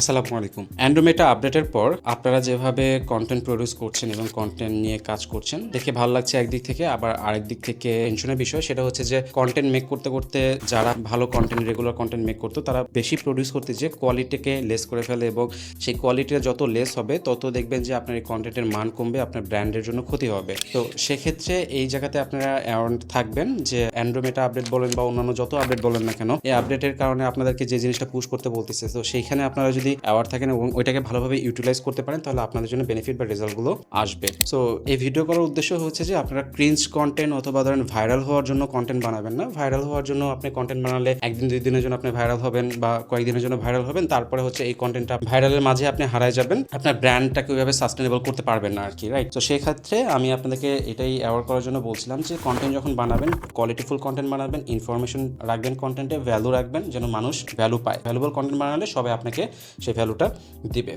আসসালামু আলাইকুম। অ্যান্ড্রোমেটা আপডেটের পর আপনারা যেভাবে কন্টেন্ট প্রডিউস করছেন এবং কন্টেন্ট নিয়ে কাজ করছেন, দেখে ভালো লাগছে একদিক থেকে। আবার আরেক দিক থেকে টেনশনের বিষয়, সেটা হচ্ছে যে কন্টেন্ট মেক করতে করতে যারা ভালো কন্টেন্ট রেগুলার কন্টেন্ট মেক করতো, তারা বেশি প্রডিউস করতে যে কোয়ালিটিকে লেস করে ফেলে এবং সেই কোয়ালিটিটা যত লেস হবে, তত দেখবেন যে আপনার এই কন্টেন্টের মান কমবে, আপনার ব্র্যান্ডের জন্য ক্ষতি হবে। তো সেক্ষেত্রে এই জায়গাতে আপনারা অ্যাওয়ার্ড থাকবেন যে অ্যান্ড্রোমেটা আপডেট বলেন বা অন্যান্য যত আপডেট বলেন না কেন, এই আপডেটের কারণে আপনাদেরকে যে জিনিসটা পুশ করতে বলতেছে, তো সেইখানে আপনারা যদি অ্যাওয়ার্ড থাকেন এবং ওইটাকে ভালোভাবে ইউটিলাইজ করতে পারেন, তাহলে আপনাদের জন্য বেনিফিট বা রেজাল্টগুলো আসবে। সো এই ভিডিও করার উদ্দেশ্য হচ্ছে যে আপনারা ক্রিঞ্জ কন্টেন্ট অথবা ধরেন ভাইরাল হওয়ার জন্য কন্টেন্ট বানাবেন না। ভাইরাল হওয়ার জন্য আপনি কন্টেন্ট বানালে একদিন, দুই দিনের জন্য আপনি ভাইরাল হবেন বা কয়েকদিনের জন্য ভাইরাল হবেন, তারপরে হচ্ছে এই কন্টেন্টটা ভাইরালের মাঝে আপনি হারায় যাবেন। আপনার ব্র্যান্ডটাকে ওইভাবে সাস্টেনেবল করতে পারবেন না আর কি রাইট তো সেক্ষেত্রে আমি আপনাদেরকে এটাই অ্যাওয়ার্ড করার জন্য বলছিলাম যে কন্টেন্ট যখন বানাবেন কোয়ালিটিফুল কন্টেন্ট বানাবেন ইনফরমেশন রাখবেন কন্টেন্টে ভ্যালু রাখবেন, যেন মানুষ ভ্যালু পায়। ভ্যালুবল কন্টেন্ট বানালে সবাই আপনাকে সেই ভ্যালুটা দিবে।